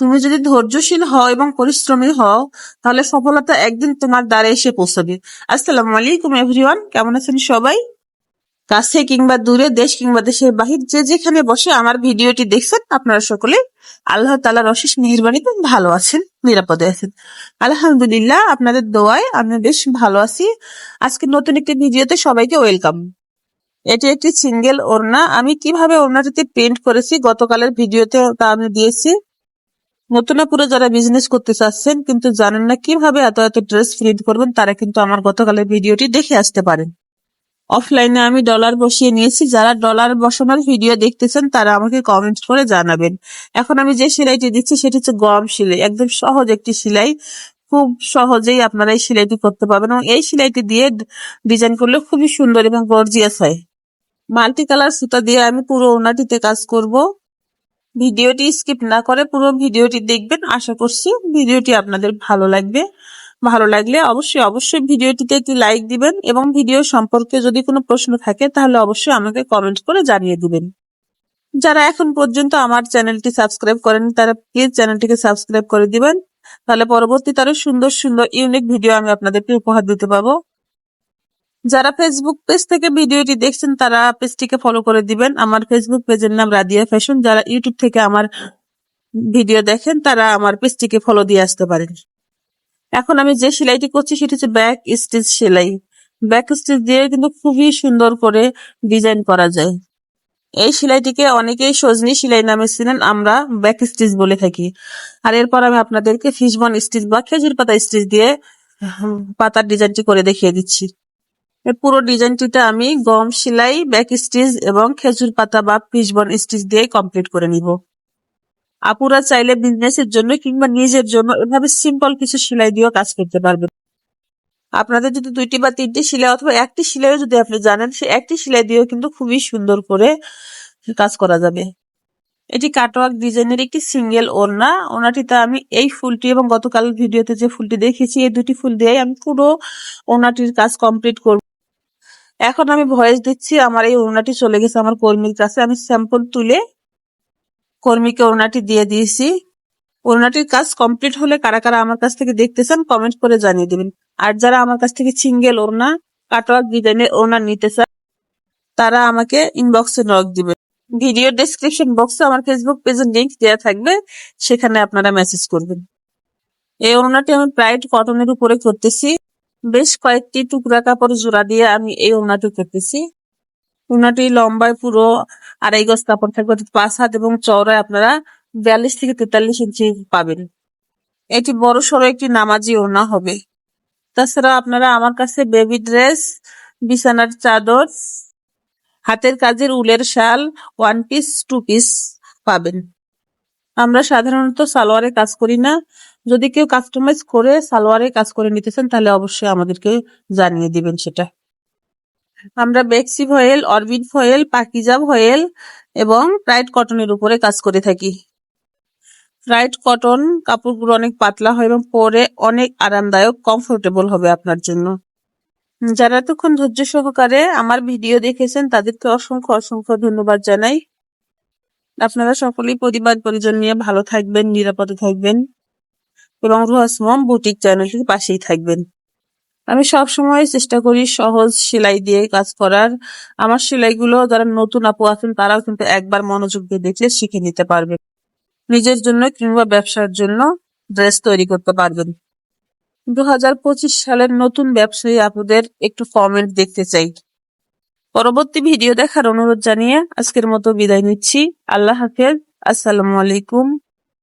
তুমি যদি ধৈর্যশীল হও এবং পরিশ্রমী হও, তাহলে সফলতা একদিন তোমার দ্বারে এসে পৌঁছাবে। আসসালামু আলাইকুম এভরিওয়ান কেমন আছেন সবাই? কাছে কিংবা দূরে, দেশ কিংবা দেশের বাহির, যে যেখানে বসে আমার ভিডিওটি দেখছেন, আপনারা সকলে আল্লাহ তালার অশেষ মেহরবানিতে ভালো আছেন, নিরাপদে আছেন। আলহামদুলিল্লাহ, আপনাদের দোয়ায় আমি বেশ ভালো আছি। আজকে নতুন একটি ভিডিওতে সবাইকে ওয়েলকাম। এটি একটি সিঙ্গেল ওড়না। আমি কীভাবে ওড়নাটিতে পেন্ট করেছি, গতকালের ভিডিওতে তা আমি দিয়েছি। নতুন পুরো যারা বিজনেস করতে চাচ্ছেন কিন্তু জানেন না কীভাবে এত এত ড্রেস প্রিন্ট করবেন, তারা কিন্তু আমার গতকালের ভিডিওটি দেখে আসতে পারেন। অফলাইনে আমি ডলার বসিয়ে নিয়েছি, যারা ডলার বসানোর ভিডিও দেখতেছেন, তারা আমাকে কমেন্ট করে জানাবেন। এখন আমি যে সেলাইটি দিচ্ছি, সেটি হচ্ছে গম সেলাই। একদম সহজ একটি সেলাই। খুব সহজেই আপনারা এই সেলাইটি করতে পারবেন এবং এই সেলাইটি দিয়ে ডিজাইন করলে খুবই সুন্দর এবং গর্জিয়াস হয়। মাল্টি কালার সুতা দিয়ে আমি পুরো ওনাটিতে কাজ করব। ভিডিওটি স্কিপ না করে পুরো ভিডিওটি দেখবেন। আশা করছি ভিডিওটি আপনাদের ভালো লাগবে। ভালো লাগলে অবশ্যই অবশ্যই ভিডিওটিতে একটি লাইক দিবেন এবং ভিডিও সম্পর্কে যদি কোনো প্রশ্ন থাকে তাহলে অবশ্যই আমাকে কমেন্ট করে জানিয়ে দিবেন। যারা এখন পর্যন্ত আমার চ্যানেলটি সাবস্ক্রাইব করেন তারা প্লিজ চ্যানেলটিকে সাবস্ক্রাইব করে দিবেন। তাহলে পরবর্তীতে আরও সুন্দর সুন্দর ইউনিক ভিডিও আমি আপনাদেরকে উপহার দিতে পারব যারা ফেসবুক পেজ থেকে ভিডিওটি দেখছেন তারা পেজটিকে ফলো করে দিবেন। আমার ফেসবুক পেজের নাম রাদিয়া ফ্যাশন যারা ইউটিউব থেকে আমার ভিডিও দেখেন তারা আমার পেজটিকে ফলো দিয়ে আসতে পারেন। এখন আমি যে সেলাইটি করছি সেটি হচ্ছে ব্যাক স্টিচ সেলাই। ব্যাক স্টিচ দিয়ে কিন্তু খুবই সুন্দর করে ডিজাইন করা যায়। এই সেলাইটিকে অনেকেই সজনি সেলাই নামে ছিলেন আমরা ব্যাক স্টিচ বলে থাকি। আর এরপর আমি আপনাদেরকে ফিশবন স্টিচ বা খেজুর পাতা স্টিচ দিয়ে পাতার ডিজাইনটি করে দেখিয়ে দিচ্ছি। পুরো ডিজাইনটিতে আমি গম, সেলাই ব্যাক স্টিচ এবং খেজুর পাতা বা ফিশবন স্টিচ দিয়ে কমপ্লিট করে নিব। আপুরা চাইলে বিজনেসের জন্য কিংবা নিজের জন্য এভাবে সিম্পল কিছু সেলাই দিয়েও কাজ করতে পারবেন। আপনাদের যদি দুইটি বা তিনটি সেলাই অথবা একটি সেলাইও যদি আপনি জানেন, সে একটি সেলাই দিয়েও কিন্তু খুবই সুন্দর করে কাজ করা যাবে। এটি কাটওয়ার্ক ডিজাইনের একটি সিঙ্গেল ওড়না। ওনাটিতে আমি এই ফুলটি এবং গতকাল ভিডিওতে যে ফুলটি দেখেছি, এই দুটি ফুল দিয়েই আমি পুরো ওনাটির কাজ কমপ্লিট করব। এখন আমি ভয়েস দিচ্ছি, আমার এই ওড়নাটি চলে গেছে আমার কর্মীর কাছে। আমি স্যাম্পল তুলে কর্মীকে ওড়নাটি দিয়ে দিয়েছি। ওড়নাটির কাজ কমপ্লিট হলে কারা কারা আমার কাছ থেকে দেখতেছেন কমেন্ট করে জানিয়ে দেবেন। আর যারা আমার কাছ থেকে সিঙ্গেল ওড়না কাটওয়ার্ক ডিজাইনের ওড়না নিতে চান তারা আমাকে ইনবক্সে নক দিবে। ভিডিও ডেসক্রিপশন বক্সে আমার ফেসবুক পেজের লিংক দেওয়া থাকবে, সেখানে আপনারা মেসেজ করবেন। এই ওড়নাটি আমি প্রাইড কটনের উপরে করতেছি। বেশ কয়েকটি টুকরা কাপড় জোড়া দিয়ে আমি এই ওনাটি করতেছি। ওড়নাটি লম্বায় পুরো আড়াই গজ কাপড় থাকবে পাঁচ হাত এবং চওড়ায় আপনারা বিয়াল্লিশ থেকে তেতাল্লিশ ইঞ্চি পাবেন। এটি বড় সড়ো একটি নামাজি ওনা হবে। তাছাড়া আপনারা আমার কাছে বেবি ড্রেস, বিছানার চাদর, হাতের কাজের উলের শাল, ওয়ান পিস, টু পিস পাবেন। আমরা সাধারণত সালোয়ারে কাজ করি না। যদি কেউ কাস্টমাইজ করে সালোয়ারে কাজ করে নিতে চান, তাহলে অবশ্যই আমাদেরকে জানিয়ে দিবেন সেটা। আমরা বেক্সি voile orbit voile Pakiza voile এবং প্রাইড কটনের উপরে কাজ করে থাকি। প্রাইড কটন কাপড়গুলো অনেক পাতলা হয় এবং পরে অনেক আরামদায়ক কমফোর্টেবল হবে আপনার জন্য। যারা এতক্ষণ ধৈর্য সহকারে আমার ভিডিও দেখেছেন, তাদেরকে অসংখ্য অসংখ্য ধন্যবাদ জানাই। আপনারা সকলেই পরিবার পরিজন নিয়ে ভালো থাকবেন, নিরাপদে থাকবেন। এবং রুহাস রুহাসমম বুটিক চ্যানেলটির পাশেই থাকবেন। আমি সব সময় চেষ্টা করি সহজ সেলাই দিয়ে কাজ করার। আমার সেলাইগুলো যারা নতুন আপু আছেন, তারাও কিন্তু একবার মনোযোগ দিয়ে দেখলে শিখে নিতে পারবেন। নিজের জন্য কিংবা ব্যবসার জন্য ড্রেস তৈরি করতে পারবেন। দু হাজার পঁচিশ সালের নতুন ব্যবসায়ী আপুদের একটু কমেন্ট দেখতে চাই। পরবর্তী ভিডিও দেখার অনুরোধ জানিয়ে আজকের মতো বিদায় নিচ্ছি। আল্লাহ হাফেজ। আসসালামু আলাইকুম।